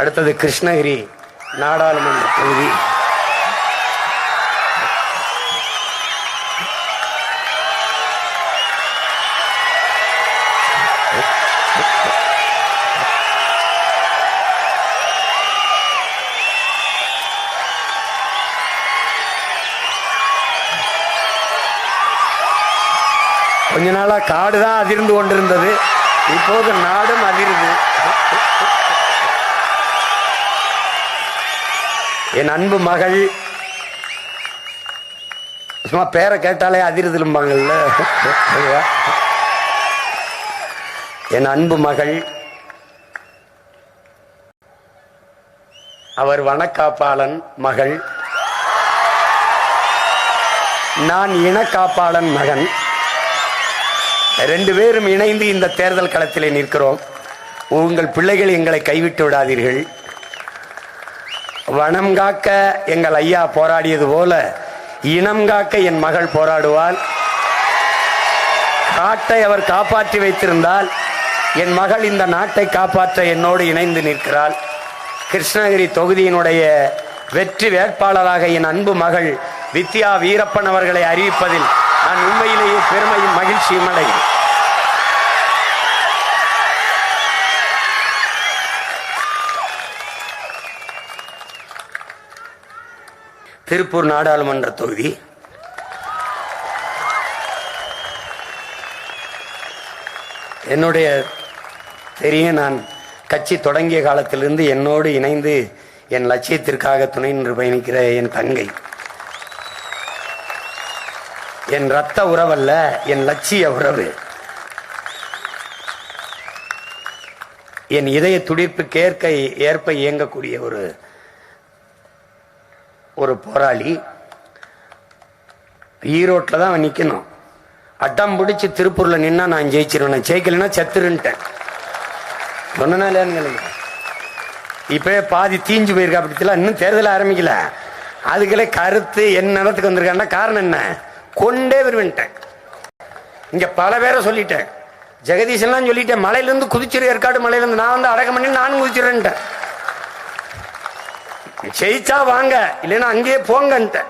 அடுத்தது கிருஷ்ணகிரி நாடாளுமன்ற தொகுதி. கொஞ்ச நாளா காடு தான் அதிர்ந்து கொண்டிருந்தது. இப்போது நாடும் அதிர்ந்து என் அன்பு மகள். சும்மா பேரை கேட்டாலே அதிருதும்பாங்கல்ல என் அன்பு மகள். அவர் வனக்காப்பாளன் மகள். நான் இனக்காப்பாளன் மகன். ரெண்டு பேரும் இணைந்து இந்த தேர்தல் களத்திலே நிற்கிறோம். உங்கள் பிள்ளைகள் எங்களை கைவிட்டு விடாதீர்கள். வனம் காக்க எங்கள் ஐயா போராடியது போல இனம் காக்க என் மகள் போராடுவாள். காட்டை அவர் காப்பாற்றி வைத்திருந்தால் என் மகள் இந்த நாட்டை காப்பாற்ற என்னோடு இணைந்து நிற்கிறாள். கிருஷ்ணகிரி தொகுதியினுடைய வெற்றி வேட்பாளராக என் அன்பு மகள் வித்யா வீரப்பன் அவர்களை அறிவிப்பதில் நான் உண்மையிலேயே பெருமையும் மகிழ்ச்சியும் அடைகிறேன். திருப்பூர் நாடாளுமன்ற தொகுதி. என்னுடைய தெரியும் நான் கட்சி தொடங்கிய காலத்திலிருந்து என்னோடு இணைந்து என் லட்சியத்திற்காக துணை நின்று பயணிக்கிற என் தங்கை என் ரத்த உறவல்ல என் லட்சிய உறவு. என் இதய துடிப்புக்கேற்க ஏற்ப இயங்கக்கூடிய ஒரு ஒரு போராளி ஈரோட்டில் தான் நிற்கணும் அட்டம் பிடிச்சி திருப்பூரில் நின்னா நான் ஜெயிச்சிருவேன். நான் ஜெயிக்கலைன்னா செத்துருன்ட்டேன். சொன்னா இல்லையான்னு இப்பவே பாதி தீஞ்சு போயிருக்கா அப்படிலாம் இன்னும் தேர்தல் ஆரம்பிக்கல. அதுக்கெல்லாம் கருத்து என்ன நேரத்துக்கு வந்திருக்கான்னா காரணம் என்ன? கொண்டே வருவேன்ட்டேன். இங்க பல பேரை சொல்லிட்டேன். ஜெகதீசன்லாம் சொல்லிட்டேன் மலையிலேருந்து குதிச்சிரு ஏற்காடு மலையிலேருந்து. நான் வந்து அடக்கம் பண்ணி நானும் குதிச்சிருன்ட்டேன் ஜெயிச்சா வாங்க இல்லைன்னா அங்கேயே போங்கன்ட்ட.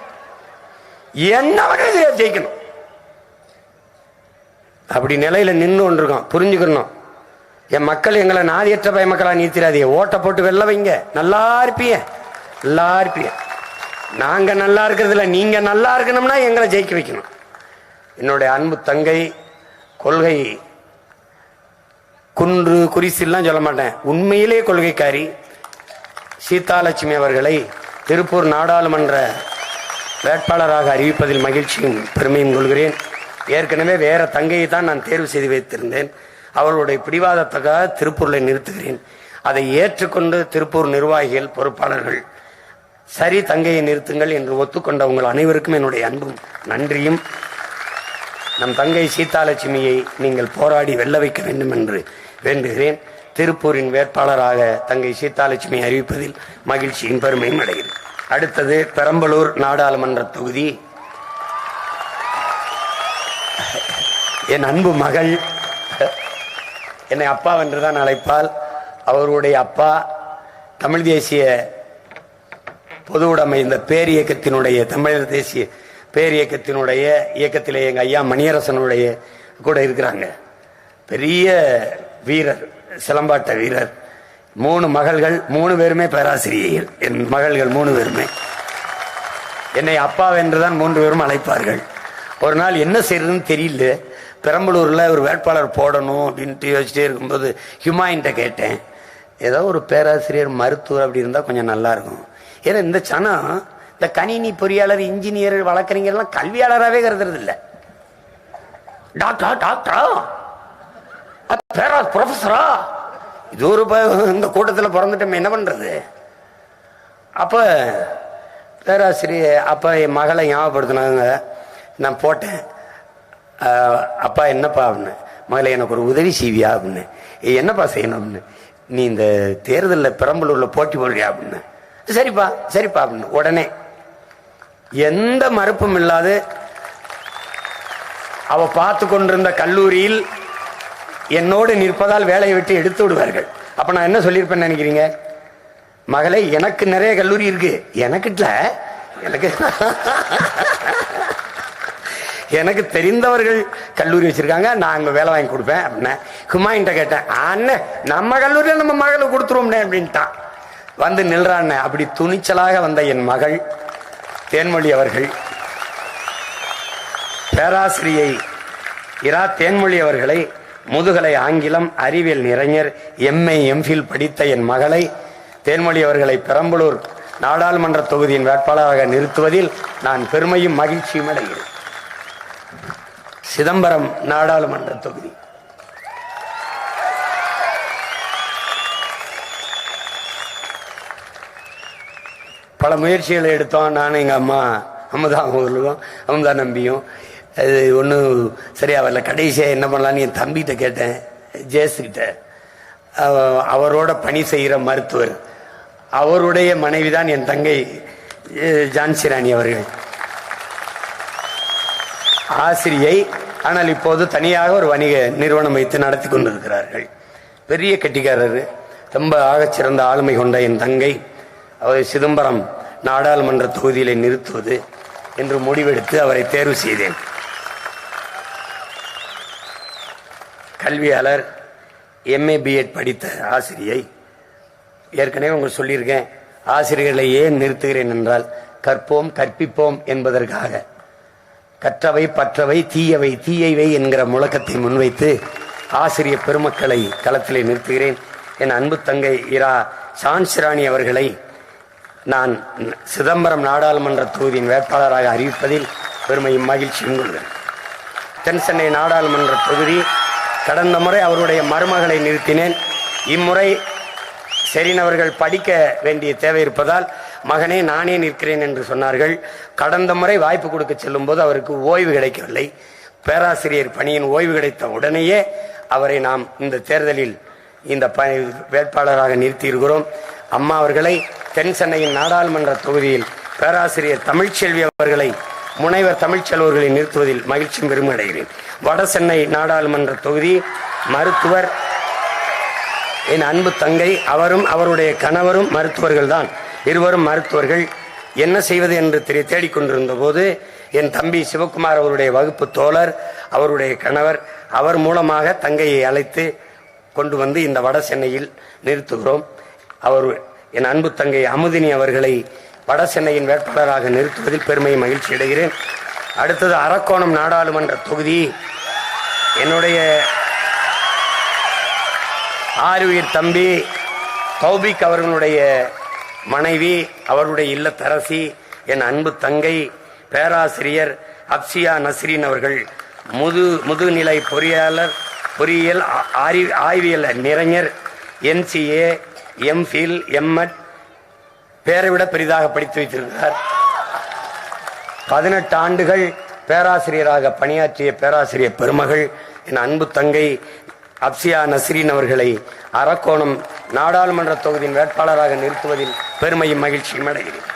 என்ன வகையில் ஜெயிக்கணும்? அப்படி நிலையில நின்று கொண்டிருக்கோம் புரிஞ்சுக்கணும். என் மக்கள் எங்களை நாதியற்ற பய மக்களா நீத்திராதீங்க. ஓட்டை போட்டு வெளில வைங்க. நல்லா இருப்பிய நல்லா இருப்பிய. நாங்க நல்லா இருக்கிறதுல நீங்க நல்லா இருக்கணும்னா எங்களை ஜெயிக்க வைக்கணும். என்னுடைய அன்பு தங்கை கொள்கை குன்று குறிசில்லாம் சொல்ல மாட்டேன். உண்மையிலே கொள்கைக்காரி சீதாலட்சுமி அவர்களை திருப்பூர் நாடாளுமன்ற வேட்பாளராக அறிவிப்பதில் மகிழ்ச்சியும் பெருமையும் கொள்கிறேன். ஏற்கனவே வேற தங்கையை தான் நான் தேர்வு செய்து வைத்திருந்தேன். அவர்களுடைய பிடிவாதத்துக்காக திருப்பூரில் நிறுத்துகிறேன். அதை ஏற்றுக்கொண்டு திருப்பூர் நிர்வாகிகள் பொறுப்பாளர்கள் சரி தங்கையை நிறுத்துங்கள் என்று ஒத்துக்கொண்ட உங்கள் அனைவருக்கும் என்னுடைய அன்பும் நன்றியும். நம் தங்கை சீதாலட்சுமியை நீங்கள் போராடி வெல்ல வைக்க வேண்டும் என்று வேண்டுகிறேன். திருப்பூரின் வேட்பாளராக தங்கை சீதாலட்சுமி அறிவிப்பதில் மகிழ்ச்சியின் பெருமையும் அடைகிறது அடுத்தது பெரம்பலூர் நாடாளுமன்ற தொகுதி. என் அன்பு மகள் என்னை அப்பா என்றுதான் அழைப்பால் அவருடைய அப்பா தமிழ் தேசிய பொது உடைமை இந்த பேர் இயக்கத்தினுடைய தமிழர் தேசிய பேர் இயக்கத்தினுடைய இயக்கத்திலே எங்கள் ஐயா மணியரசனுடைய கூட இருக்கிறாங்க. பெரிய வீரர். சிலம்பாட்ட வீரர். மூணு மகள்கள் மூணு பேருமே பேராசிரியர்கள் என் மகள்கள் மூணு பேருமே. என்னை அப்பா என்றுதான் மூன்று பேரும் அழைப்பார்கள். ஒரு நாள் என்ன செய்யறதுன்னு தெரியல. பெரம்பலூர்ல ஒரு வேட்பாளர் போடணும் அப்படின்ட்டு யோசிச்சுட்டே இருக்கும்போது ஹிமாயின்ட்ட கேட்டேன். ஏதோ ஒரு பேராசிரியர் மருத்துவர் அப்படி இருந்தால் கொஞ்சம் நல்லா இருக்கும். ஏன்னா இந்த சனம் இந்த கணினி பொறியாளர் இன்ஜினியர் வழக்கறிஞர்லாம் கல்வியாளராகவே கருதுறது இல்லை. டாக்டரா டாக்டரா! பேரா ப்ரொஃபஸரா இது ஒரு இந்த கூட்டத்தில் பிறந்துட்டோம் என்ன பண்றது? அப்போ பேராசிரியர் அப்பா என் மகளை ஞாபகப்படுத்தினாங்க. நான் போட்டேன். அப்பா என்னப்பா அப்படின்னு. மகளை எனக்கு ஒரு உதவி செய்வியா அப்படின்னு. என்னப்பா செய்யணும் அப்படின்னு. நீ இந்த தேர்தலில் பெரம்பலூரில் போட்டி போடுறியா அப்படின்னு. சரிப்பா சரிப்பா அப்படின்னு. உடனே எந்த மறுப்பும் இல்லாது அவ பார்த்து கொண்டிருந்த கல்லூரியில் என்னோடு நிற்பதால் வேலையை விட்டு எடுத்து விடுவார்கள். அப்போ நான் என்ன சொல்லியிருப்பேன்னு நினைக்கிறீங்க? மகளே எனக்கு நிறைய கல்லூரி இருக்கு. எனக்கிட்ட எனக்கு எனக்கு தெரிந்தவர்கள் கல்லூரி வச்சிருக்காங்க. நான் அங்கே வேலை வாங்கி கொடுப்பேன் அப்படின்னா ஹுமாயின்ட்ட கேட்டேன் அண்ணே நம்ம கல்லூரியில் நம்ம மகளை கொடுத்துருவோம்னே அப்படின்ட்டான். வந்து நில்றான் அப்படி துணிச்சலாக வந்த என் மகள் தேன்மொழி அவர்கள். பேராசிரியை இரா தேன்மொழி அவர்களை முதுகலை ஆங்கிலம் அறிவியல் நிறைஞர் எம்ஏ எம்ஃபில் படித்த என் மகளை தேன்மொழி அவர்களை பெரம்பலூர் நாடாளுமன்ற தொகுதியின் வேட்பாளராக நிறுத்துவதில் நான் பெருமையும் மகிழ்ச்சியும் அடைகிறேன். சிதம்பரம் நாடாளுமன்ற தொகுதி. பல முயற்சிகளை எடுத்தோம். நானும் எங்கள் அம்மா அமுதா அவர்களும் அமுதா நம்பியும். அது ஒன்றும் சரியாக வரல. கடைசியாக என்ன பண்ணலான்னு என் தம்பிகிட்ட கேட்டேன். ஜேசுக்கிட்ட அவரோட பணி செய்கிற மருத்துவர். அவருடைய மனைவி தான் என் தங்கை ஜான்சி ராணி அவர்கள். ஆசிரியை ஆனால் இப்போது தனியாக ஒரு வணிக நிறுவனம் வைத்து நடத்தி கொண்டிருக்கிறார்கள். பெரிய கட்டிக்காரர். ரொம்ப ஆகச்சிறந்த ஆளுமை கொண்ட என் தங்கை. அவரை சிதம்பரம் நாடாளுமன்ற தொகுதியிலே நிறுத்துவது என்று முடிவெடுத்து அவரை தேர்வு செய்தேன். கல்வியாளர் எம்ஏ பிஎட் படித்த ஆசிரியை. ஏற்கனவே உங்களுக்கு சொல்லியிருக்கேன் ஆசிரியர்களை ஏன் நிறுத்துகிறேன் என்றால் கற்போம் கற்பிப்போம் என்பதற்காக. கற்றவை பற்றவை தீயவை தீயவை என்கிற முழக்கத்தை முன்வைத்து ஆசிரியர் பெருமக்களை களத்திலே நிறுத்துகிறேன். என் அன்பு தங்கை இரா சான்சிராணி அவர்களை நான் சிதம்பரம் நாடாளுமன்ற தொகுதியின் வேட்பாளராக அறிவிப்பதில் பெருமையும் மகிழ்ச்சியும் கொள்கிறேன். தென் சென்னை நாடாளுமன்ற தொகுதி கடந்த முறை அவருடைய மருமகளை நிறுத்தினேன். இம்முறை செரினவர்கள் படிக்க வேண்டிய தேவை இருப்பதால் மகனே நானே நிற்கிறேன் என்று சொன்னார்கள். கடந்த முறை வாய்ப்பு கொடுக்க செல்லும் போது அவருக்கு ஓய்வு கிடைக்கவில்லை. பேராசிரியர் பணியின் ஓய்வு கிடைத்த உடனேயே அவரை நாம் இந்த தேர்தலில் இந்த ப வேட்பாளராக நிறுத்தியிருக்கிறோம். அம்மா அவர்களை தென் சென்னையின் நாடாளுமன்ற தொகுதியில் பேராசிரியர் தமிழ்ச்செல்வி அவர்களை முனைவர் தமிழ்ச்செல்வர்களை நிறுத்துவதில் மகிழ்ச்சியும் பெருமடைகிறேன் வட சென்னை நாடாளுமன்ற தொகுதி மருத்துவர் என் அன்பு தங்கை அவரும் அவருடைய கணவரும் மருத்துவர்கள் தான். இருவரும் மருத்துவர்கள். என்ன செய்வது என்று தெரிய தேடிக்கொண்டிருந்த போது என் தம்பி சிவகுமார் அவருடைய வகுப்பு தோழர் அவருடைய கணவர் அவர் மூலமாக தங்கையை அழைத்து கொண்டு வந்து இந்த வட சென்னையில் நிறுத்துகிறோம். அவர் என் அன்பு தங்கை அமுதினி அவர்களை வட சென்னையின் வேட்பாளராக நிறுத்துவதில் பெருமை மகிழ்ச்சி அடைகிறேன். அடுத்தது அரக்கோணம் நாடாளுமன்ற தொகுதி. என்னுடைய ஆறுயிர் தம்பி தௌபிக் அவர்களுடைய மனைவி அவருடைய இல்லத்தரசி என் அன்பு தங்கை பேராசிரியர் அப்சியா நஸ்ரீன் அவர்கள். முது முதுநிலை பொறியாளர் பொறியியல் ஆரி- ஆய்வியல் நிறைஞர் என்சிஏ எம்ஃபில் எம்எட் பேரை விட பெரிதாக படித்து வைத்திருக்கிறார். பதினெட்டு ஆண்டுகள் பேராசிரியராக பணியாற்றிய பேராசிரியர் பெருமகள் என் அன்பு தங்கை அப்சியா நஸ்ரீன் அவர்களை அரக்கோணம் நாடாளுமன்ற தொகுதியின் வேட்பாளராக நிறுத்துவதில் பெருமையும் மகிழ்ச்சியும் அடைகிறேன்.